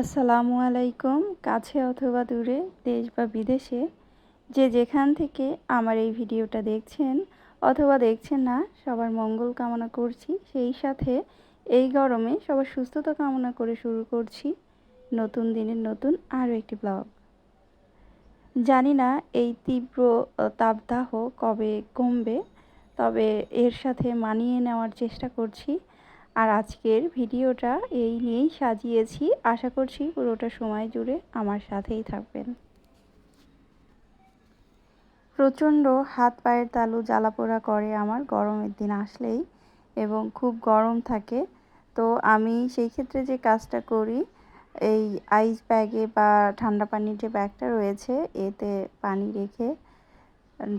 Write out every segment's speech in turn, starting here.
আসসালামু আলাইকুম, কাছে অথবা দূরে, দেশ বা বিদেশে, যে যেখান থেকে আমার এই ভিডিওটা দেখছেন অথবা দেখছেন না, সবার মঙ্গল কামনা করছি। সেই সাথে এই গরমে সবার সুস্থতা কামনা করে শুরু করছি নতুন দিনের নতুন আরও একটি ব্লগ। জানি না এই তীব্র তাপদাহ কবে কমবে, তবে এর সাথে মানিয়ে নেওয়ার চেষ্টা করছি। আর আজকের ভিডিওটা এই নিয়েই সাজিয়েছি। আশা করছি পুরোটা সময় জুড়ে আমার সাথেই থাকবেন। প্রচণ্ড হাত পায়ের তালু জ্বালাপোড়া করে আমার গরমের দিন আসলেই এবং খুব গরম থাকে। তো আমি সেই ক্ষেত্রে যে কাজটা করি, এই আইস ব্যাগে বা ঠান্ডা পানির যে ব্যাগটা রয়েছে, এতে পানি রেখে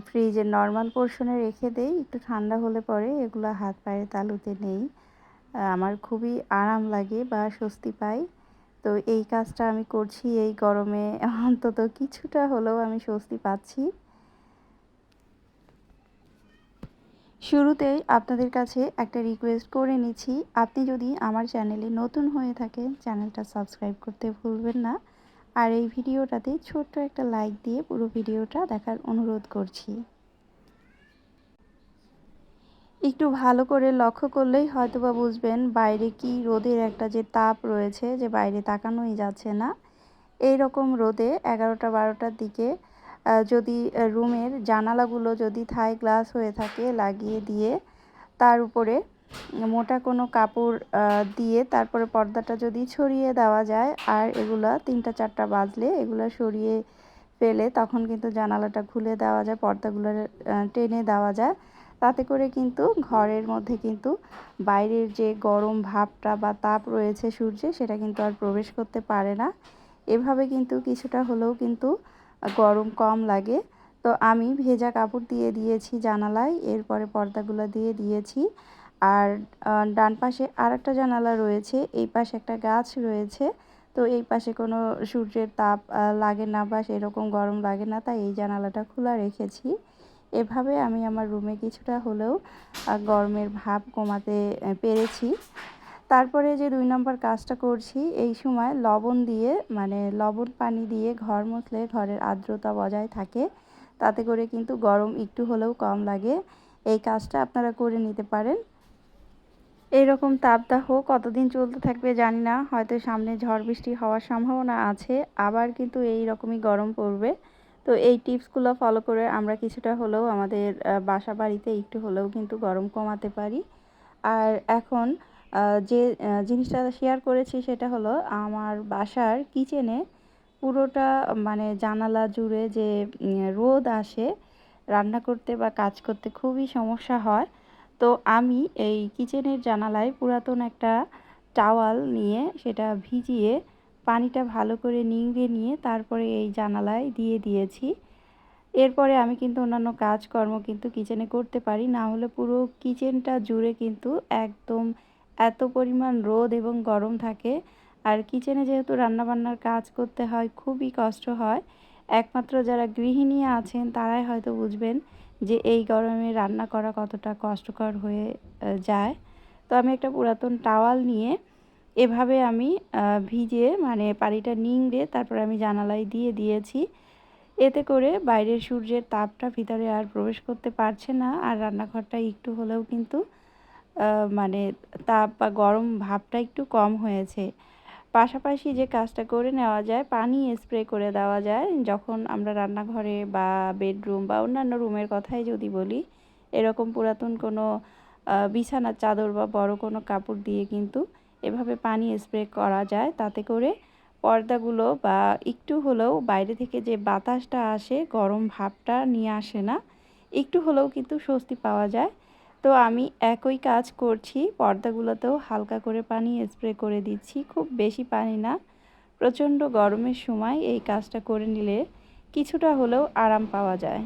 ফ্রিজের নর্মাল পোর্শনে রেখে দেই। একটু ঠান্ডা হলে পরে এগুলো হাত পায়ের তালুতে নেই। আমার খুবই আরাম লাগে বা স্বস্তি পাই। তো এই কাজটা আমি করছি, এই গরমে অন্তত কিছুটা হলেও আমি স্বস্তি পাচ্ছি। শুরুতেই আপনাদের কাছে একটা রিকোয়েস্ট করে নিচ্ছি। আপনি যদি আমার চ্যানেলে নতুন হয়ে থাকেন চ্যানেলটা সাবস্ক্রাইব করতে ভুলবেন না। আর এই ভিডিওটাতে ছোট্ট একটা লাইক দিয়ে পুরো ভিডিওটা দেখার অনুরোধ করছি। একটু ভালো করে লক্ষ্য করলেই হয়তো বা বুঝবেন বাইরে কি রোদের একটা যে তাপ রয়েছে, যে বাইরে তাকানোই যাচ্ছে না। এই রকম রোদে এগারোটা বারোটার দিকে যদি রুমের জানালাগুলো যদি থাই গ্লাস হয়ে থাকে লাগিয়ে দিয়ে তার উপরে মোটা কোনো কাপড় দিয়ে তারপরে পর্দাটা যদি ছড়িয়ে দেওয়া যায় আর এগুলা তিনটা চারটা বাজলে এগুলো সরিয়ে ফেলে তখন কিন্তু জানালাটা খুলে দেওয়া যায়, পর্দাগুলো টেনে দেওয়া যায়। তাতে করে কিন্তু ঘরের মধ্যে কিন্তু বাইরের যে গরম ভাবটা বা তাপ রয়েছে সূর্যে, সেটা কিন্তু আর প্রবেশ করতে পারে না। এভাবে কিন্তু কিছুটা হলেও কিন্তু গরম কম লাগে। তো আমি ভেজা কাপড় দিয়ে দিয়েছি জানালায়, এরপরে পর্দাগুলো দিয়ে দিয়েছি। আর ডান পাশে আর একটা জানালা রয়েছে, এই পাশে একটা গাছ রয়েছে। তো এই পাশে কোনো সূর্যের তাপ লাগে না বা সেরকম গরম লাগে না, তাই এই জানালাটা খোলা রেখেছি। এভাবে আমি আমার রুমে কিছুটা হলেও গরমের ভাব কমাতে পেরেছি। তারপরে যে দুই নম্বর কাজটা করছি, এই সময় লবণ দিয়ে মানে লবণ পানি দিয়ে ঘর মুছলে ঘরের আর্দ্রতা বজায় থাকে। তাতে করে কিন্তু গরম একটু হলেও কম লাগে। এই কাজটা আপনারা করে নিতে পারেন। এইরকম তাপদাহ কতদিন চলতে থাকবে জানি না। হয়তো সামনে ঝড় বৃষ্টি হওয়ার সম্ভাবনা আছে। আবার কিন্তু এই রকমই গরম পড়বে। তো এই টিপসগুলো ফলো করে আমরা কিছুটা হলেও আমাদের বাসা বাড়িতে একটু হলেও কিন্তু গরম কমাতে পারি। আর এখন যে জিনিসটা শেয়ার করেছি সেটা হলো আমার বাসার কিচেনে পুরোটা মানে জানালা জুড়ে যে রোদ আসে, রান্না করতে বা কাজ করতে খুবই সমস্যা হয়। তো আমি এই কিচেনের জানালায় পুরাতন একটা টাওয়াল নিয়ে সেটা ভিজিয়ে পানিটা ভালো করে নিংড়ে নিয়ে তারপরে এই জানালায় দিয়ে দিয়েছি। এরপরে আমি কিন্তু অন্যান্য কাজকর্ম কিন্তু কিচেনে করতে পারি, না হলে পুরো কিচেনটা জুড়ে কিন্তু একদম এত পরিমাণ রোদ এবং গরম থাকে। আর কিচেনে যেহেতু রান্নাবান্নার কাজ করতে হয়, খুবই কষ্ট হয়। একমাত্র যারা গৃহিণী আছেন, তারাই হয়তো বুঝবেন যে এই গরমে রান্না করা কতটা কষ্টকর হয়ে যায়। তো আমি একটা পুরাতন টাওয়াল নিয়ে এভাবে আমি ভিজে মানে পানিটা নিংড়ে তারপর আমি জানালায় দিয়ে দিয়েছি। এতে করে বাইরের সূর্যের তাপটা ভিতরে আর প্রবেশ করতে পারছে না। আর রান্নাঘরটা একটু হলেও কিন্তু মানে তাপ বা গরম ভাবটা একটু কম হয়েছে। পাশাপাশি যে কাজটা করে নেওয়া যায়, পানি স্প্রে করে দেওয়া যায়। যখন আমরা রান্নাঘরে বা বেডরুম বা অন্যান্য রুমের কথাই যদি বলি, এরকম পুরাতন কোনো বিছানার চাদর বা বড় কোনো কাপড় দিয়ে কিন্তু এভাবে পানি স্প্রে করা যায়, তাতে করে পর্দাগুলো বা একটু হলেও বাইরে থেকে যে বাতাসটা আসে, গরম ভাবটা নিয়ে আসে না। একটু হলেও কিন্তু স্বস্তি পাওয়া যায়। তো আমি একই কাজ করছি, পর্দাগুলোতেও হালকা করে পানি স্প্রে করে দিচ্ছি, খুব বেশি পানি না। প্রচণ্ড গরমের সময় এই কাজটা করে নিলে কিছুটা হলেও আরাম পাওয়া যায়।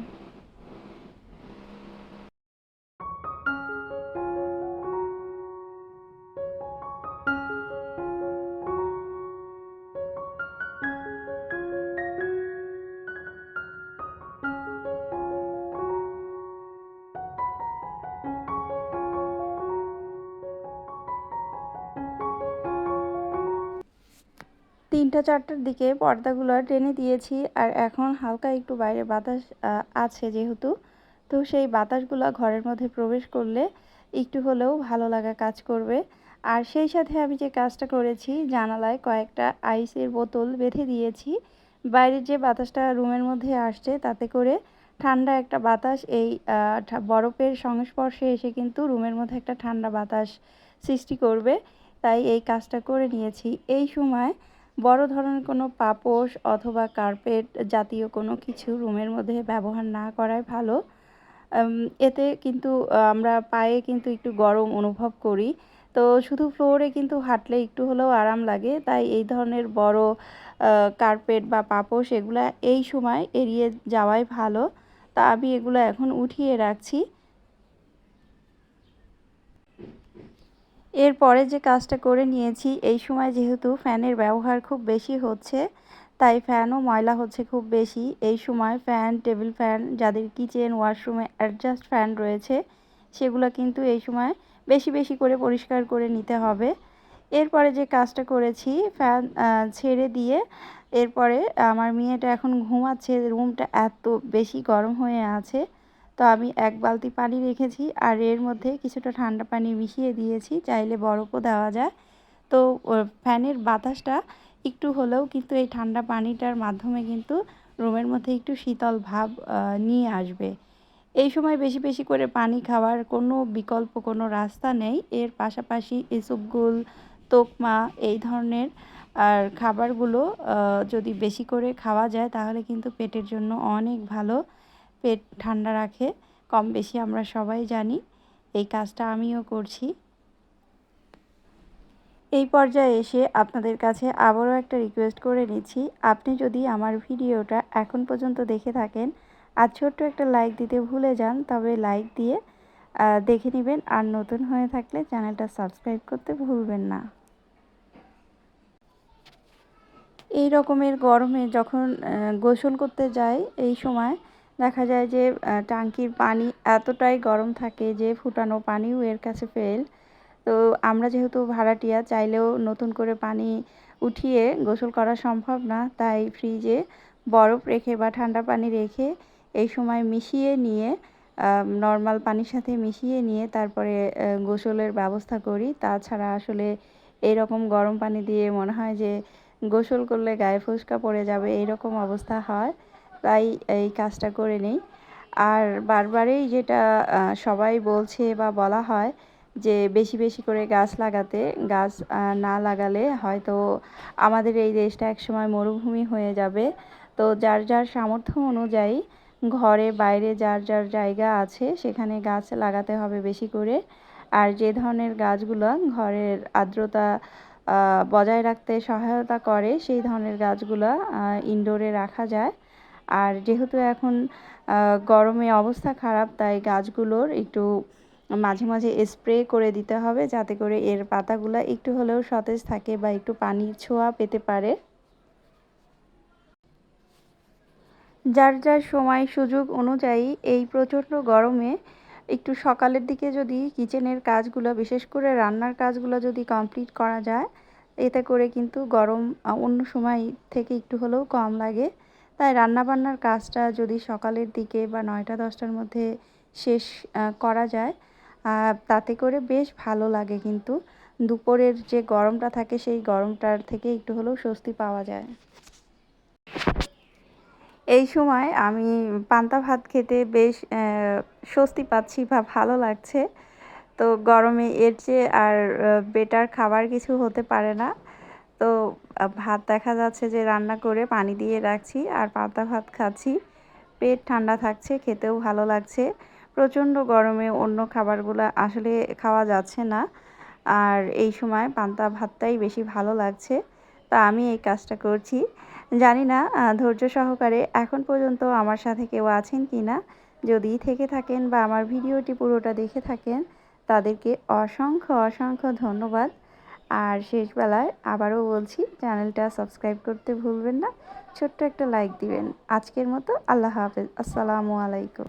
তিনটা চারটার দিকে পর্দাগুলো টেনে দিয়েছি আর এখন হালকা একটু বাইরে বাতাস আছে যেহেতু। তো সেই বাতাসগুলো ঘরের মধ্যে প্রবেশ করলে একটু হলেও ভালো লাগা কাজ করবে। আর সেই সাথে আমি যে কাজটা করেছি, জানালায় কয়েকটা আইসের বোতল বেঁধে দিয়েছি। বাইরের যে বাতাসটা রুমের মধ্যে আসছে, তাতে করে ঠান্ডা একটা বাতাস, এই বরফের সংস্পর্শে এসে কিন্তু রুমের মধ্যে একটা ঠান্ডা বাতাস সৃষ্টি করবে। তাই এই কাজটা করে নিয়েছি। এই সময় বড় ধরনের কোনো পাপোশ অথবা কার্পেট জাতীয় কোনো কিছু রুমের মধ্যে ব্যবহার না করাই ভালো। এতে কিন্তু আমরা পায়ে কিন্তু একটু গরম অনুভব করি। তো শুধু ফ্লোরে কিন্তু হাঁটলে একটু হলেও আরাম লাগে। তাই এই ধরনের বড় কার্পেট বা পাপোশ এগুলা এই সময় এড়িয়ে যাওয়াই ভালো। তা আমি এগুলো এখন উঠিয়ে রাখছি। এরপরে যে কাজটা করে নিয়েছি, এই সময় যেহেতু ফ্যানের ব্যবহার খুব বেশি হচ্ছে, তাই ফ্যানও ময়লা হচ্ছে খুব বেশি। এই সময় ফ্যান, টেবিল ফ্যান, যাদের কিচেন, ওয়াশরুমে অ্যাডজাস্ট ফ্যান রয়েছে, সেগুলো কিন্তু এই সময় বেশি বেশি করে পরিষ্কার করে নিতে হবে। এরপরে যে কাজটা করেছি, ফ্যান ছেড়ে দিয়ে এরপরে আমার মেয়েটা এখন ঘুমাচ্ছে, রুমটা এত বেশি গরম হয়ে আছে তো আমি এক বালতি পানি রেখেছি আর এর মধ্যে কিছুটা ঠান্ডা পানি মিশিয়ে দিয়েছি, চাইলে বরফও দেওয়া যায়। তো ফ্যানের বাতাসটা একটু হলেও কিন্তু এই ঠান্ডা পানিটার মাধ্যমে কিন্তু রুমের মধ্যে একটু শীতল ভাব নিয়ে আসবে। এই সময় বেশি বেশি করে পানি খাওয়ার কোনো বিকল্প কোনো রাস্তা নেই। এর পাশাপাশি ইসুপগুল তোকমা এই ধরনের, আর খাবারগুলো যদি বেশি করে খাওয়া যায় তাহলে কিন্তু পেটের জন্য অনেক ভালো। পেট ঠান্ডা রাখে, কম বেশি আমরা সবাই জানি। এই কাজটা আমিও করছি। এই পর্যায়ে এসে আপনাদের কাছে আবারও একটা রিকোয়েস্ট করে নিচ্ছি। আপনি যদি আমার ভিডিওটা এখন পর্যন্ত দেখে থাকেন আর ছোট্ট একটা লাইক দিতে ভুলে যান, তবে লাইক দিয়ে দেখে নেবেন। আর নতুন হয়ে থাকলে চ্যানেলটা সাবস্ক্রাইব করতে ভুলবেন না। এই রকমের গরমে যখন গোসল করতে যাই, এই সময় দেখা যায় যে টাঙ্কির পানি এতটাই গরম থাকে যে, ফুটানো পানিও এর কাছে ফেল তো আমরা যেহেতু ভাড়াটিয়া, চাইলেও নতুন করে পানি উঠিয়ে গোসল করা সম্ভব না, তাই ফ্রিজে বরফ রেখে বা ঠান্ডা পানি রেখে এই সময় মিশিয়ে নিয়ে নর্মাল পানির সাথে মিশিয়ে নিয়ে তারপরে গোসলের ব্যবস্থা করি। তাছাড়া আসলে এরকম গরম পানি দিয়ে মনে হয় যে, গোসল করলে গায়ে ফুসকা পড়ে যাবে এইরকম অবস্থা হয়। তাই এই কাজটা করে নিই। আর বারবারই যেটা সবাই বলছে বা বলা হয় যে বেশি বেশি করে গাছ লাগাতে, গাছ না লাগালে হয়তো আমাদের এই দেশটা একসময় মরুভূমি হয়ে যাবে। তো যার যার সামর্থ্য অনুযায়ী ঘরে বাইরে যার যার জায়গা আছে সেখানে গাছ লাগাতে হবে বেশি করে। আর যে ধরনের গাছগুলো ঘরের আর্দ্রতা বজায় রাখতে সহায়তা করে, সেই ধরনের গাছগুলো ইনডোরে রাখা যায়। আর যেহেতু এখন গরমে অবস্থা খারাপ, তাই গাছগুলোর একটু মাঝে মাঝে স্প্রে করে দিতে হবে যাতে করে এর পাতাগুলো একটু হলেও সতেজ থাকে বা একটু পানির ছোঁয়া পেতে পারে। যার যার সময় সুযোগ অনুযায়ী এই প্রচণ্ড গরমে একটু সকালের দিকে যদি কিচেনের কাজগুলো, বিশেষ করে রান্নার কাজগুলো যদি কমপ্লিট করা যায়, এতে করে কিন্তু গরম অন্য সময় থেকে একটু হলেও কম লাগে। তাই রান্নাবান্নার কাজটা যদি সকালের দিকে বা নয়টা, দশটার মধ্যে শেষ করা যায় তাতে করে বেশ ভালো লাগে কিন্তু। দুপুরের যে গরমটা থাকে সেই গরমটার থেকে একটু হলেও স্বস্তি পাওয়া যায়। এই সময় আমি পান্তা ভাত খেতে বেশ স্বস্তি পাচ্ছি বা ভালো লাগছে। তো গরমে এর চেয়ে আর বেটার খাবার কিছু হতে পারে না। তো ভাত দেখা যাচ্ছে যে রান্না করে পানি দিয়ে রাখছি আর পাতা ভাত খাচ্ছি। পেট ঠান্ডা থাকছে, খেতেও ভালো লাগছে। প্রচণ্ড গরমে অন্য খাবারগুলো আসলে খাওয়া যাচ্ছে না। আর এই সময় পান্তা ভাতটাই বেশি ভালো লাগছে। তা আমি এই কাজটা করছি। জানি না ধৈর্য সহকারে এখন পর্যন্ত আমার সাথে কেউ আছেন কি না। যদি থেকে থাকেন বা আমার ভিডিওটি পুরোটা দেখে থাকেন, তাদেরকে অসংখ্য অসংখ্য ধন্যবাদ। আর শেষবেলায় আবারও বলছি, চ্যানেলটা সাবস্ক্রাইব করতে ভুলবেন না, ছোট্ট একটা লাইক দিবেন। আজকের মতো আল্লাহ হাফেজ, আসসালামু আলাইকুম।